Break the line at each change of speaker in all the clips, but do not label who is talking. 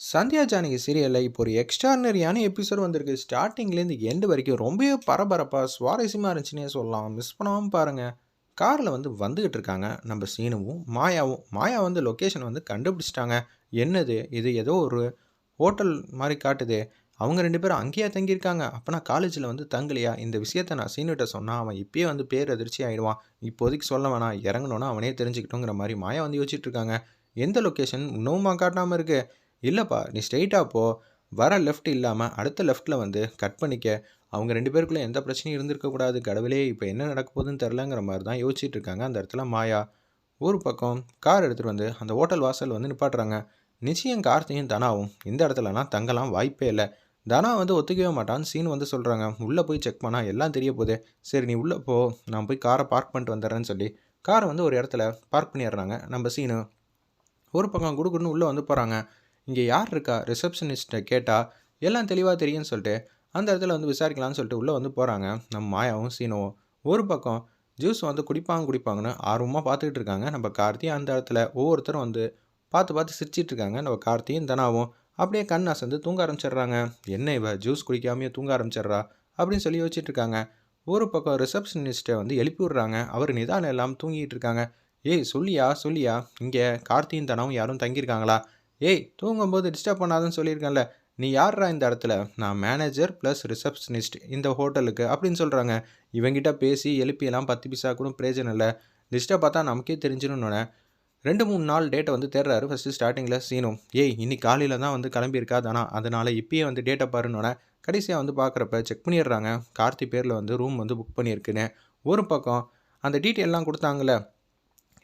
சந்தியா ஜானகி சீரியலில் இப்போ ஒரு எக்ஸ்ட்ரானரியான எபிசோட் வந்திருக்கு. ஸ்டார்டிங்லேருந்து எண்டு வரைக்கும் ரொம்பவே பரபரப்பாக சுவாரஸ்யமாக இருந்துச்சுன்னே சொல்லலாம். மிஸ் பண்ணாமல் பாருங்கள் காரில் வந்து வந்துக்கிட்டு இருக்காங்க. நம்ம சீனுவும் மாயாவும். மாயா வந்து லொக்கேஷன் வந்து கண்டுபிடிச்சிட்டாங்க. என்னது? இது ஏதோ ஒரு ஹோட்டல் மாதிரி காட்டுது. அவங்க ரெண்டு பேரும் அங்கேயே தங்கியிருக்காங்க. அப்போனா காலேஜில் வந்து தங்கலையா? இந்த விஷயத்த நான் சீனுகிட்ட சொன்னால் அவன் இப்பயே வந்து பேர் அதிர்ச்சி ஆகிடுவான் இப்போதைக்கு சொல்ல வேணாம். இறங்கணுன்னா அவனே தெரிஞ்சுக்கிட்டோங்கிற மாதிரி மாயா வந்து யோசிச்சுட்டு இருக்காங்க. எந்த லொக்கேஷன் இன்னுமா காட்டாமல் இருக்குது இல்லைப்பா நீ ஸ்ட்ரெயிட்டாக போ. வர லெஃப்ட் இல்லாமல் அடுத்த லெஃப்ட்டில் வந்து கட் பண்ணிக்க. அவங்க ரெண்டு பேருக்குள்ளே எந்த பிரச்சனையும் இருந்திருக்கக்கூடாது கடவுளே இப்போ என்ன நடக்க போகுதுன்னு தெரிலங்கிற மாதிரி தான் யோசிச்சுட்டு இருக்காங்க அந்த இடத்துல மாயா. ஒரு பக்கம் கார் எடுத்துகிட்டு வந்து அந்த ஹோட்டல் வாசல் வந்து நிப்பாட்டுறாங்க. நிச்சயம் கார்த்தியும் தனாவும் இந்த இடத்துலலாம் தங்கலாம் வாய்ப்பே இல்லை. தனா வந்து ஒத்துக்கவே மாட்டான்னு சீன் வந்து சொல்கிறாங்க உள்ளே போய் செக் பண்ணால் எல்லாம் தெரிய போகுது. சரி நீ உள்ளே போ. நான் போய் காரை பார்க் பண்ணிட்டு வந்துடுறேன்னு சொல்லி காரை வந்து ஒரு இடத்துல பார்க் பண்ணிடுறாங்க. நம்ம சீனு ஒரு பக்கம் குடுகுடுன்னு உள்ளே வந்து போகிறாங்க இங்கே யார் இருக்கா? ரிசப்ஷனிஸ்ட்டை கேட்டால் எல்லாம் தெளிவாக தெரியும்னு சொல்லிட்டு அந்த இடத்துல வந்து விசாரிக்கலாம்னு சொல்லிட்டு உள்ளே வந்து போகிறாங்க நம்ம மாயாவும் சீனவும். ஒரு பக்கம் ஜூஸ் வந்து குடிப்பாங்க குடிப்பாங்கன்னு ஆர்வமாக பார்த்துக்கிட்டு இருக்காங்க. நம்ம கார்த்தி அந்த இடத்துல ஒவ்வொருத்தரும் வந்து பார்த்து பார்த்து சிரிச்சிட்டு இருக்காங்க. நம்ம கார்த்தியும் தனாவும் அப்படியே கண் அசந்து தூங்க ஆரம்பிச்சிடுறாங்க. என்ன இவ? ஜூஸ் குடிக்காமையே தூங்க ஆரம்பிச்சிடுறா? அப்படின்னு சொல்லி யோசிச்சுட்டு இருக்காங்க. ஒரு பக்கம் ரிசப்ஷனிஸ்ட்டை வந்து எழுப்பி விட்றாங்க. அவர் நிதானம் எல்லாம் தூங்கிட்டு இருக்காங்க. ஏய் சொல்லியா? சொல்லியா? இங்கே கார்த்தியும் தனாவும் யாரும் தங்கியிருக்காங்களா? ஏய் தூங்கும்போது டிஸ்டர்ப் பண்ணாதுன்னு சொல்லியிருக்கேன்ல. நீ யார்ரா இந்த இடத்துல? நான் மேனேஜர் ப்ளஸ் ரிசப்ஷனிஸ்ட் இந்த ஹோட்டலுக்கு அப்படின்னு சொல்கிறாங்க இவங்கிட்ட பேசி எழுப்பியெல்லாம் பத்து பைசா கூட பிரயோஜனம் இல்லை. லிஸ்ட்டை பார்த்தா நமக்கே தெரிஞ்சிடணுன்னே ரெண்டு மூணு நாள் டேட்டை வந்து தேடுறாரு ஃபஸ்ட்டு ஸ்டார்டிங்கில் சீனும் ஏய் இன்னைக்கு காலையில் தான் வந்து கிளம்பியிருக்கா தானா? அதனால் இப்பயே வந்து டேட்டை பாருன்னொன்னே கடைசியாக வந்து பார்க்குறப்ப செக் பண்ணிடுறாங்க. கார்த்தி பேரில் வந்து ரூம் வந்து புக் பண்ணியிருக்குன்னு. ஒரு பக்கம் அந்த டீட்டெயிலெலாம் கொடுத்தாங்களே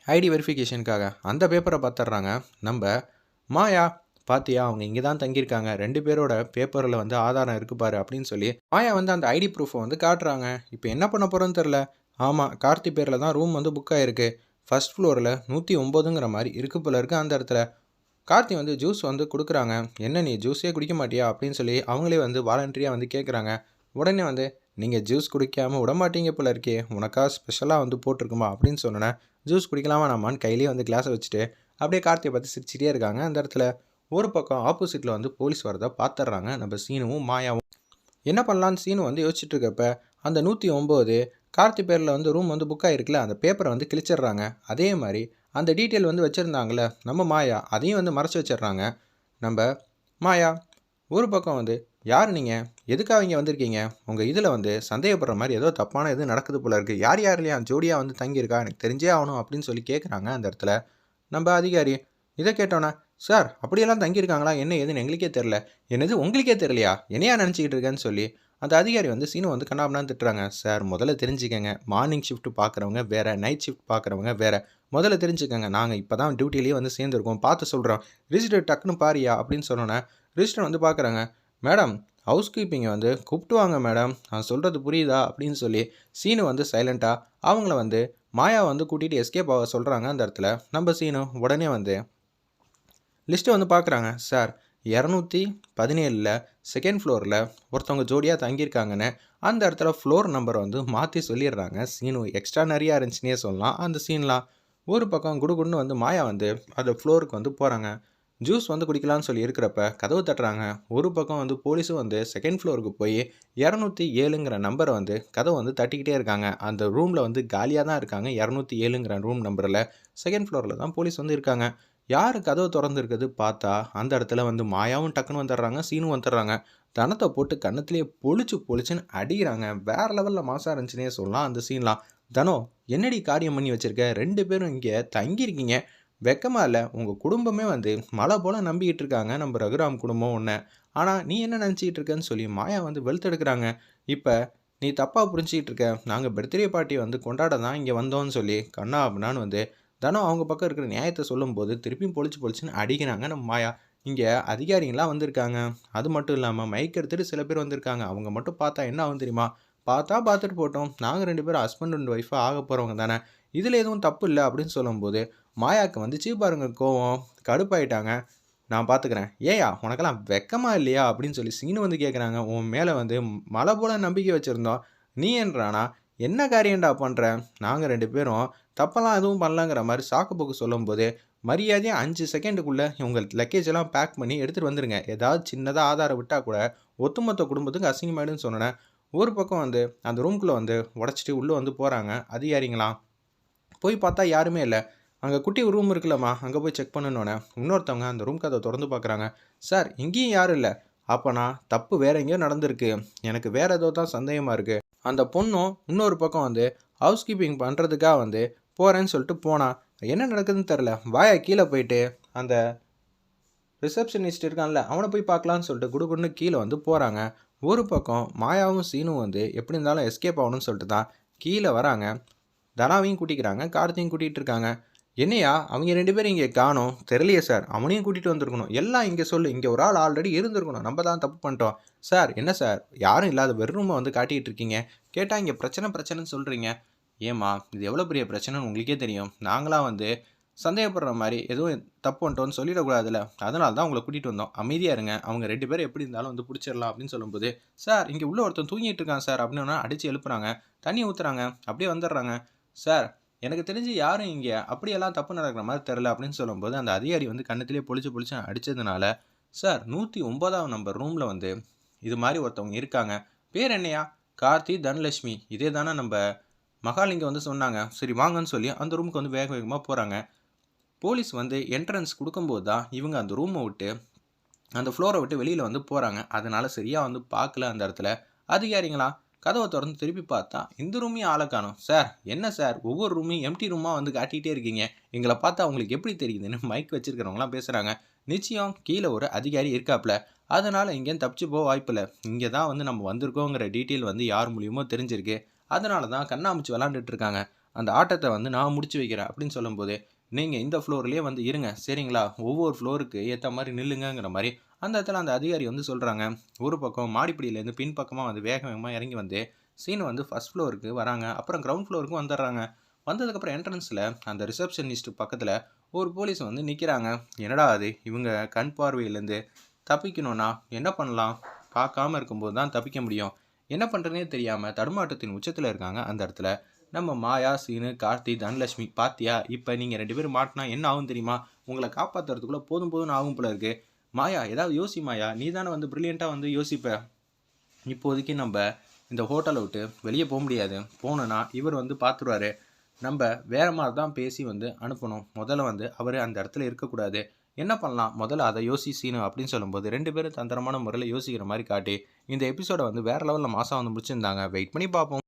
ஐடி வெரிஃபிகேஷனுக்காக அந்த பேப்பரை பார்த்துட்றாங்க. நம்ம மாயா பாத்தியா அவங்க இங்கே தான் தங்கியிருக்காங்க. ரெண்டு பேரோட பேப்பரில் வந்து ஆதாரம் இருக்கு பாரு அப்படின்னு சொல்லி மாயா வந்து அந்த ஐடி ப்ரூஃபை வந்து காட்டுறாங்க. இப்போ என்ன பண்ண போகிறோன்னு தெரில ஆமாம் கார்த்தி பேரில் தான் ரூம் வந்து புக் ஆகிருக்கு ஃபர்ஸ்ட் ஃப்ளோரில் நூற்றி ஒம்போதுங்கிற மாதிரி இருக்கு போல இருக்குது அந்த இடத்துல. கார்த்தி வந்து ஜூஸ் வந்து கொடுக்குறாங்க. என்ன நீ ஜூஸே குடிக்க மாட்டியா? அப்படின்னு சொல்லி அவங்களே வந்து வாலண்டரியாக வந்து கேட்குறாங்க உடனே வந்து நீங்கள் ஜூஸ் குடிக்காமல் விட மாட்டீங்க போல இருக்கே. உனக்கா ஸ்பெஷலாக வந்து போட்டிருக்குமா? அப்படின்னு சொன்னேன் ஜூஸ் குடிக்கலாமா நாமான்னு கையிலேயே வந்து கிளாஸை வச்சுட்டு அப்படியே கார்த்தியை பார்த்து சிரிச்சிட்டே இருக்காங்க. அந்த இடத்துல ஒரு பக்கம் ஆப்போசிட்டில் வந்து போலீஸ் வரதை பார்த்துட்றாங்க. நம்ம சீனுவும் மாயாவும். என்ன பண்ணலான்னு சீனு வந்து யோசிச்சுட்டு இருக்கப்ப அந்த நூற்றி ஒம்பது கார்த்தி பேரில் வந்து ரூம் வந்து புக் ஆகிருக்குல்ல அந்த பேப்பரை வந்து கிழிச்சிடுறாங்க. அதே மாதிரி அந்த டீட்டெயில் வந்து வச்சுருந்தாங்களே நம்ம மாயா அதையும் வந்து மறைச்சி வச்சிடுறாங்க. நம்ம மாயா ஒரு பக்கம் வந்து யார் நீங்கள் எதுக்காக இங்கே வந்திருக்கீங்க? உங்கள் இதில் வந்து சந்தேகப்படுற மாதிரி ஏதோ தப்பான இது நடக்குது போல இருக்குது யார் யார் இல்லையா ஜோடியாக வந்து தங்கியிருக்கா? எனக்கு தெரிஞ்சே ஆகணும் அப்படின்னு சொல்லி கேட்குறாங்க அந்த இடத்துல. நம்ம அதிகாரி. இதை கேட்டோன்னே சார் அப்படியெல்லாம் தங்கியிருக்காங்களா? என்ன ஏதுன்னு எங்களுக்கே தெரில என்னது உங்களுக்கே தெரியலையா? என்னையா நினச்சிக்கிட்டு இருக்கேன்னு சொல்லி. அந்த அதிகாரி வந்து சீனு வந்து கண்ணாபண்ணான்னு திட்டுறாங்க. சார் முதல்ல தெரிஞ்சுக்கங்க. மார்னிங் ஷிஃப்ட் பார்க்குறவங்க வேறு நைட் ஷிஃப்ட் பார்க்குறவங்க வேறு. முதல்ல தெரிஞ்சுக்கங்க. நாங்கள் இப்போ தான் டியூட்டிலேயே வந்து சேர்ந்துருக்கோம். பார்த்து சொல்கிறோம் ரிஜிஸ்டர் டக்குன்னு பாரியா அப்படின்னு சொன்னோன்னே ரிஜிஸ்டர் வந்து பார்க்குறாங்க. மேடம் ஹவுஸ் கீப்பிங்கை வந்து கூப்பிட்டு வாங்க மேடம். நான் சொல்கிறது புரியுதா? அப்படின்னு சொல்லி சீனு வந்து சைலண்ட்டாக அவங்கள வந்து மாயா வந்து கூட்டிகிட்டு எஸ்கேப் ஆக சொல்கிறாங்க அந்த இடத்துல. நம்ம சீனு உடனே வந்து லிஸ்ட்டு வந்து பார்க்குறாங்க சார் இரநூத்தி பதினேழில் செகண்ட் ஃப்ளோரில் ஒருத்தவங்க ஜோடியாக தங்கியிருக்காங்கன்னு அந்த இடத்துல ஃப்ளோர் நம்பர் வந்து மாற்றி சொல்லிடுறாங்க. சீனு எக்ஸ்ட்ரா நிறையா இருந்துச்சுன்னே சொல்லலாம். அந்த சீன்லாம் ஒரு பக்கம் குடுகுடுன்னு வந்து மாயா வந்து அந்த ஃப்ளோருக்கு வந்து போகிறாங்க ஜூஸ் வந்து குடிக்கலாம்னு சொல்லி இருக்கிறப்ப கதவு தட்டுறாங்க. ஒரு பக்கம் வந்து போலீஸும் வந்து செகண்ட் ஃப்ளோருக்கு போய் இரநூத்தி ஏழுங்கிற நம்பரை வந்து கதவை வந்து தட்டிக்கிட்டே இருக்காங்க. அந்த ரூமில் வந்து காலியாக தான் இருக்காங்க. இரநூத்தி ஏழுங்கிற ரூம் நம்பரில் செகண்ட் ஃப்ளோரில் தான் போலீஸ் வந்து இருக்காங்க. யார் கதவு திறந்துருக்குது பார்த்தா அந்த இடத்துல வந்து மாயாவும் டக்குன்னு வந்துடுறாங்க சீனும் வந்துடுறாங்க. தனத்தை போட்டு கன்னத்துலேயே பொழிச்சு பொழிச்சுன்னு அடிக்கிறாங்க. வேற லெவலில் மாசாக இருந்துச்சுன்னே சொல்லலாம் அந்த சீன்லாம் தனோ என்னடி காரியம் பண்ணி வச்சுருக்க? ரெண்டு பேரும் இங்கே தங்கியிருக்கீங்க. வெக்கமாக இல்லை உங்கள் குடும்பமே வந்து மழை போல் நம்பிக்கிட்டு இருக்காங்க நம்ம ரகுராம் குடும்பம் ஒன்று ஆனால் நீ என்ன நினச்சிக்கிட்டு இருக்கன்னு சொல்லி மாயா வந்து வெளுத்தெடுக்கிறாங்க. இப்போ நீ தப்பாக புரிஞ்சிக்கிட்டு இருக்க நாங்கள் பர்த்டே பார்ட்டி வந்து கொண்டாட தான் இங்கே வந்தோம்னு சொல்லி கண்ணா அப்படின்னான்னு வந்து தனம் அவங்க பக்கம் இருக்கிற நியாயத்தை சொல்லும்போது திருப்பியும் பொழிச்சு பொழிச்சுன்னு அடிக்கிறாங்க நம்ம மாயா. இங்கே அதிகாரிங்களாம் வந்திருக்காங்க. அது மட்டும் இல்லாமல் மைக் எடுத்துகிட்டு சில பேர் வந்திருக்காங்க. அவங்க மட்டும் பார்த்தா என்ன ஆகும் தெரியுமா? பார்த்தா பார்த்துட்டு போட்டோம். நாங்கள் ரெண்டு பேரும் ஹஸ்பண்ட் அண்ட் ஒய்ஃபாக ஆக போகிறவங்க தானே. இதில் எதுவும் தப்பு இல்லை அப்படின்னு சொல்லும்போது மாயாவுக்கு வந்துச்சு பாருங்க கோவம். கடுப்பாயிட்டாங்க. நான் பார்த்துக்கிறேன். ஏயா உனக்கெல்லாம் வெக்கமாக இல்லையா? அப்படின்னு சொல்லி சீனு வந்து கேட்குறாங்க உன் மேலே வந்து மலை போல நம்பிக்கை வச்சுருந்தோம். நீ என்றானா என்ன காரியண்டா பண்ணுற நாங்கள் ரெண்டு பேரும் தப்பெல்லாம் எதுவும் பண்ணலாங்கிற மாதிரி சாக்கு போக்கு சொல்லும்போது மரியாதையாக அஞ்சு செகண்டுக்குள்ளே உங்கள் லக்கேஜ் எல்லாம் பேக் பண்ணி எடுத்துகிட்டு வந்துடுங்க ஏதாவது சின்னதாக ஆதாரம் விட்டால் கூட ஒட்டுமொத்த குடும்பத்துக்கு அசிங்கமாயிடுன்னு சொன்னேன் ஒரு பக்கம் வந்து அந்த ரூம்குள்ளே வந்து உடச்சிட்டு உள்ளே வந்து போகிறாங்க அதிகாரிங்களாம் போய் பார்த்தா யாருமே இல்லை. அங்கே குட்டி ரூம் இருக்குல்லம்மா. அங்கே போய் செக் பண்ணணுன்னே இன்னொருத்தவங்க அந்த ரூம் கதை திறந்து பார்க்குறாங்க. சார் இங்கேயும் யாரும் இல்லை. அப்போனா தப்பு வேற எங்கேயோ நடந்திருக்கு. எனக்கு வேற ஏதோ தான் சந்தேகமாக இருக்குது அந்த பொண்ணும் இன்னொரு பக்கம் வந்து ஹவுஸ் கீப்பிங் பண்ணுறதுக்காக வந்து போகிறேன்னு சொல்லிட்டு போனான் என்ன நடக்குதுன்னு தெரில வாயா கீழே போயிட்டு அந்த ரிசப்ஷனிஸ்ட் இருக்கான்ல அவனை போய் பார்க்கலான்னு சொல்லிட்டு குடுகுடுன்னு கீழே வந்து போகிறாங்க ஒரு பக்கம் மாயாவும் சீனும் வந்து எப்படி இருந்தாலும் எஸ்கேப் ஆகணும்னு சொல்லிட்டு தான் கீழே வராங்க. தனாவையும் கூட்டிக்கிறாங்க கார்த்தியும் கூட்டிகிட்டு இருக்காங்க. என்னையா அவங்க ரெண்டு பேரும் இங்கே காணும். தெரியலையே சார் அவனையும் கூட்டிகிட்டு வந்திருக்கணும். எல்லாம் இங்கே சொல்லு. இங்கே ஒரு ஆள் ஆல்ரெடி இருந்திருக்கணும். நம்ம தான் தப்பு பண்ணிட்டோம். சார் என்ன சார் யாரும் இல்லாத வெறுமை வந்து காட்டிகிட்டு இருக்கீங்க. கேட்டால் இங்கே பிரச்சனை பிரச்சனைன்னு சொல்கிறீங்க ஏம்மா இது எவ்வளோ பெரிய பிரச்சனைன்னு உங்களுக்கே தெரியும். நாங்களாம் வந்து சந்தேகப்படுற மாதிரி எதுவும் தப்பு பண்ணிட்டோன்னு சொல்லிடக்கூடாதுல்ல. அதனால தான் உங்களை கூட்டிகிட்டு வந்தோம். அமைதியாக இருங்க. அவங்க ரெண்டு பேரும் எப்படி இருந்தாலும் வந்து பிடிச்சிடலாம் அப்படின்னு சொல்லும்போது சார் இங்கே உள்ள ஒருத்தன் தூங்கிட்டு இருக்கான் சார் அப்படின்னு அடித்து எழுப்புறாங்க. தண்ணி ஊற்றுறாங்க அப்படியே வந்துடுறாங்க. சார் எனக்கு தெரிஞ்சு யாரும் இங்கே அப்படியெல்லாம் தப்பு நடக்கிற மாதிரி தெரில அப்படின்னு சொல்லும்போது அந்த அதிகாரி வந்து கண்ணத்திலே பொழிச்சு பொழிச்சு அடித்ததுனால சார் நூற்றி ஒன்பதாம் நம்பர் ரூமில் வந்து இது மாதிரி ஒருத்தவங்க இருக்காங்க. பேர் என்னையா? கார்த்தி தனலட்சுமி. இதே தானே நம்ம மகாலிங்கம் வந்து சொன்னாங்க. சரி வாங்கன்னு சொல்லி அந்த ரூமுக்கு வந்து வேக வேகமாக போகிறாங்க போலீஸ் வந்து என்ட்ரன்ஸ் கொடுக்கும்போது தான் இவங்க அந்த ரூமை விட்டு அந்த ஃப்ளோரை விட்டு வெளியில் வந்து போகிறாங்க அதனால் சரியாக வந்து பார்க்கல அந்த இடத்துல. அதிகாரிங்களா? கதவை திறந்து திருப்பி பார்த்தா இந்த ரூமையும் ஆளை காணும். சார் என்ன சார்? ஒவ்வொரு ரூமையும் எம்டி ரூமாக வந்து காட்டிகிட்டே இருக்கீங்க. எங்களை பார்த்தா அவங்களுக்கு எப்படி தெரியுதுன்னு மைக் வச்சுருக்கிறவங்களாம் பேசுகிறாங்க நிச்சயம் கீழே ஒரு அதிகாரி இருக்காப்ல. அதனால் இங்கேயும் தப்பிச்சு போக வாய்ப்பில்லை. இங்கே தான் வந்து நம்ம வந்திருக்கோங்கிற டீட்டெயில் வந்து யார் மூலியமோ தெரிஞ்சிருக்கு. அதனால தான் கண்ணாமூச்சி விளாண்டுட்டு இருக்காங்க. அந்த ஆட்டத்தை வந்து நான் முடிச்சு வைக்கிறேன் அப்படின்னு சொல்லும்போது நீங்கள் இந்த ஃப்ளோர்லேயே வந்து இருங்க. சரிங்களா? ஒவ்வொரு ஃப்ளோருக்கு ஏற்ற மாதிரி நில்லுங்கங்கிற மாதிரி அந்த இடத்துல அந்த அதிகாரி வந்து சொல்கிறாங்க ஒரு பக்கம் மாடிப்படியிலேருந்து பின்பக்கமாக வந்து வேக வேகமாக இறங்கி வந்து சீன் வந்து ஃபஸ்ட் ஃப்ளோருக்கு வராங்க. அப்புறம் கிரவுண்ட் ஃப்ளோருக்கும் வந்துடுறாங்க. வந்ததுக்கப்புறம் என்ட்ரன்ஸில் அந்த ரிசப்ஷனிஸ்ட் பக்கத்தில் ஒரு போலீஸ் வந்து நிற்கிறாங்க என்னடா அது? இவங்க கண் பார்வையிலேருந்து தப்பிக்கணும்னா என்ன பண்ணலாம்? பார்க்காம இருக்கும்போது தான் தப்பிக்க முடியும். என்ன பண்ணுறதுனே தெரியாமல் தடுமாட்டத்தின் உச்சத்தில் இருக்காங்க அந்த இடத்துல. நம்ம மாயா சீனு கார்த்தி தனலட்சுமி பாத்தியா? இப்போ நீங்கள் ரெண்டு பேரும் மாட்டினா என்ன ஆகும் தெரியுமா? உங்களை காப்பாற்றுறதுக்குள்ளே போதும் போதும்னு ஆகும் போல இருக்குது மாயா ஏதாவது யோசி மாயா நீ தானே வந்து ப்ரில்லியண்ட்டாக வந்து யோசிப்ப. இப்போதைக்கு நம்ம இந்த ஹோட்டலை விட்டு வெளியே போக முடியாது. போனோன்னா இவர் வந்து பார்த்துருவாரு நம்ம வேறு மாதிரி தான் பேசி வந்து அனுப்பணும். முதல்ல வந்து அவர் அந்த இடத்துல இருக்கக்கூடாது. என்ன பண்ணலாம்? முதல்ல அதை யோசி அப்படின்னு சொல்லும்போது ரெண்டு பேரும் தந்திரமான முறையில் யோசிக்கிற மாதிரி காட்டி இந்த எபிசோடை வந்து வேறு லெவலில் மாதம் வந்து முடிச்சிருந்தாங்க. வெயிட் பண்ணி பார்ப்போம்